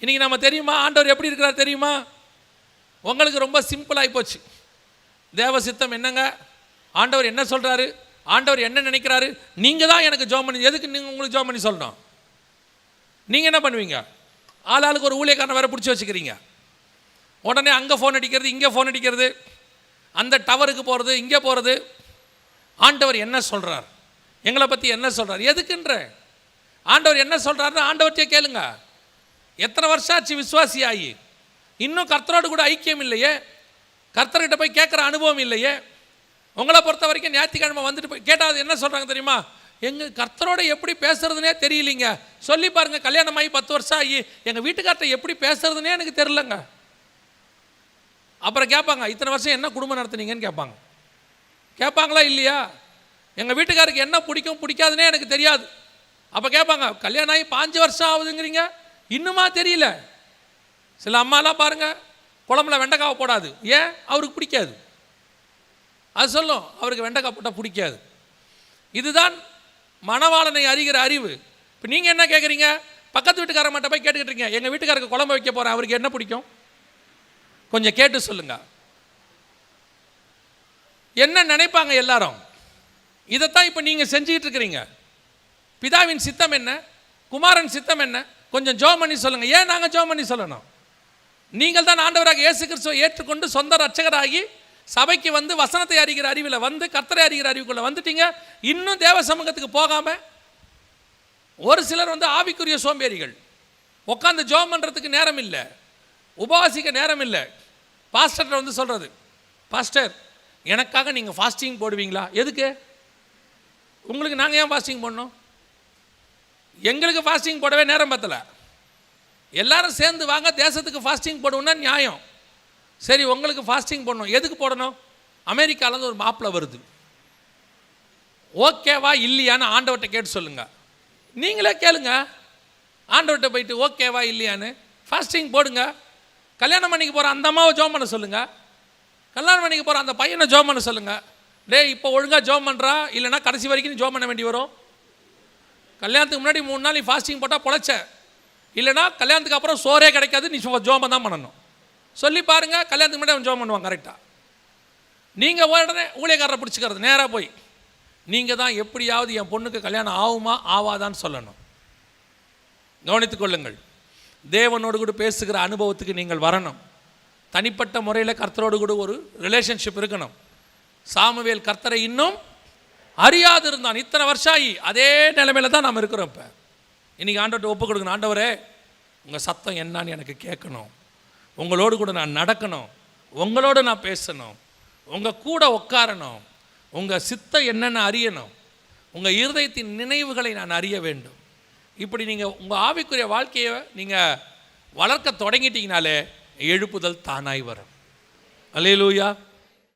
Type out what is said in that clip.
இன்றைக்கி நம்ம தெரியுமா? ஆண்டவர் எப்படி இருக்கிறார் தெரியுமா? உங்களுக்கு ரொம்ப சிம்பிளாகி போச்சு. தேவ சித்தம் என்னங்க? ஆண்டவர் என்ன சொல்கிறாரு ஆண்டவர் என்ன நினைக்கிறாரு? நீங்கள் தான் எனக்கு ஜோம் பண்ணி எதுக்கு நீங்கள் உங்களுக்கு ஜோம் பண்ணி சொல்லணும்? நீங்கள் என்ன பண்ணுவீங்க? ஆள் ஆளுக்கு ஒரு ஊழியக்காரனை வேறு பிடிச்சி வச்சுக்கிறீங்க. உடனே அங்கே ஃபோன் அடிக்கிறது இங்கே ஃபோன் அடிக்கிறது அந்த டவருக்கு போகிறது இங்கே போகிறது ஆண்டவர் என்ன சொல்கிறார் எங்களை பற்றி என்ன சொல்கிறார் எதுக்குன்ற? ஆண்டவர் என்ன சொல்கிறாருன்னு ஆண்டவர்கிட்டே கேளுங்க. எத்தனை வருஷம் ஆச்சு விசுவாசி ஆகி இன்னும் கர்த்தரோடு கூட ஐக்கியம் இல்லையே கர்த்தர்கிட்ட போய் கேட்குற அனுபவம் இல்லையே? உங்களை பொறுத்த வரைக்கும் ஞாயிற்றுக்கிழமை வந்துட்டு போய் கேட்டால் என்ன சொல்கிறாங்க தெரியுமா? எங்கள் கர்த்தரோட எப்படி பேசுகிறதுனே தெரியலீங்க. சொல்லி பாருங்கள் கல்யாணம் ஆகி பத்து வருஷம் ஆகி எங்கள் வீட்டுக்கார்ட்ட எப்படி பேசுகிறதுனே எனக்கு தெரிலங்க அப்புறம் கேட்பாங்க இத்தனை வருஷம் என்ன குடும்பம் நடத்துனீங்கன்னு கேட்பாங்க. கேட்பாங்களா இல்லையா? எங்கள் வீட்டுக்காருக்கு என்ன பிடிக்கும் பிடிக்காதுன்னே எனக்கு தெரியாது. அப்போ கேட்பாங்க கல்யாணம் ஆகி பாஞ்சு வருஷம் ஆகுதுங்கிறீங்க. இன்னுமா தெரியல. சில அம்மாலாம் பாருங்கள் குழம்புல வெண்டைக்காவை போடாது. ஏன்? அவருக்கு பிடிக்காது. அது சொல்லும் அவருக்கு வெண்டைக்காய் போட்டால் பிடிக்காது. இதுதான் மணவாளனை அறிகிற அறிவு. இப்போ நீங்கள் என்ன கேட்குறீங்க பக்கத்து வீட்டுக்காரன் மட்டும் போய் கேட்டுக்கிட்டு இருக்கீங்க. எங்கள் வீட்டுக்காரருக்கு குழம்பு வைக்க போகிறேன் அவருக்கு என்ன பிடிக்கும்? கொஞ்சம் கேட்டு சொல்லுங்க. என்ன நினைப்பாங்க எல்லாரும்? இதைத்தான் இப்போ நீங்கள் செஞ்சுக்கிட்டு இருக்கிறீங்க. பிதாவின் சித்தம் என்ன? குமாரன் சித்தம் என்ன? கொஞ்சம் ஜோம் பண்ணி சொல்லுங்கள் ஏன் நாங்கள் ஜோம் பண்ணி சொல்லணும்? நீங்கள் தான் ஆண்டவராக இயேசு கிறிஸ்துவை ஏற்றுக்கொண்டு சொந்த ரட்சகராகி சபைக்கு வந்து வசனத்தை அறிகிற அறிவில் வந்து கர்த்தரை அறிகிற அறிவுக்குள்ள வந்துட்டீங்க. இன்னும் தேவ சமூகத்துக்கு போகாமல் ஒரு சிலர் வந்து ஆவிக்குரிய சோம்பேறிகள். உட்காந்து ஜோம் பண்ணுறதுக்கு நேரம் இல்லை. உபவாசிக்க நேரம் இல்லை. பாஸ்டர்கிட்ட வந்து சொல்கிறது பாஸ்டர் எனக்காக நீங்கள் ஃபாஸ்டிங் போடுவீங்களா? எதுக்கு? உங்களுக்கு நாங்கள் ஏன் ஃபாஸ்டிங் போடணும்? எங்களுக்கு ஃபாஸ்டிங் போடவே நேரம் பத்தலை. எல்லாரும் சேர்ந்து வாங்க தேசத்துக்கு ஃபாஸ்டிங் போடுவோம்னா நியாயம். சரி உங்களுக்கு ஃபாஸ்டிங் போடணும். எதுக்கு போடணும்? அமெரிக்காலேருந்து ஒரு மாப்பிள்ளை வருது. ஓகேவா இல்லையான்னு ஆண்டவர்கிட்ட கேட்டு சொல்லுங்க. நீங்களே கேளுங்க. ஆண்டவர்கிட்ட போயிட்டு ஓகேவா இல்லையான்னு. ஃபாஸ்டிங் போடுங்க. கல்யாணம் பண்ணிக்க போகிற அந்த அம்மாவை ஜோம் பண்ண சொல்லுங்கள் கல்யாணம் பண்ணிக்க போகிற அந்த பையனை ஜோம் பண்ண சொல்லுங்கள் டேய் இப்போ ஒழுங்காக ஜோம் பண்ணுறா இல்லைன்னா கடைசி வரைக்கும் ஜோம் பண்ண வேண்டி வரும். கல்யாணத்துக்கு முன்னாடி மூணு நாள் நீ ஃபாஸ்டிங் போட்டால் பொழைச்ச. இல்லைனா கல்யாணத்துக்கு அப்புறம் சோறே கிடைக்காது நீ ஜோமம் தான் பண்ணணும். சொல்லி பாருங்க கல்யாணத்துக்கு முன்னாடி அவன் ஜோம் பண்ணுவான் கரெக்டாக நீங்கள் உடனே ஊழியக்காரரை பிடிச்சிக்கிறது நேராக போய். நீங்கள் தான் எப்படியாவது என் பொண்ணுக்கு கல்யாணம் ஆகுமா ஆவாதான்னு சொல்லணும். கவனித்துக் கொள்ளுங்கள். தேவனோடு கூட பேசுகிற அனுபவத்துக்கு நீங்கள் வரணும். தனிப்பட்ட முறையில் கர்த்தரோடு கூட ஒரு ரிலேஷன்ஷிப் இருக்கணும். சாமுவேல் கர்த்தரை இன்னும் அறியாது இருந்தான் இத்தனை வருஷம் ஆகி அதே நிலைமையில தான் நாம் இருக்கிறோம் இப்போ. இன்றைக்கி ஆண்டவர்கிட்ட ஒப்பு கொடுக்கணும். ஆண்டவரே உங்கள் சத்தம் என்னன்னு எனக்கு கேட்கணும். உங்களோடு கூட நான் நடக்கணும். உங்களோடு நான் பேசணும். உங்கள் கூட உட்காரணும் உங்கள் சித்தம் என்னென்னு அறியணும். உங்கள் இருதயத்தின் நினைவுகளை நான் அறிய வேண்டும். இப்படி நீங்கள் உங்கள் ஆவிக்குரிய வாழ்க்கையை நீங்கள் வளர்க்க தொடங்கிட்டீங்கனாலே எழுப்புதல் தானாய் வரும். அலையலூயா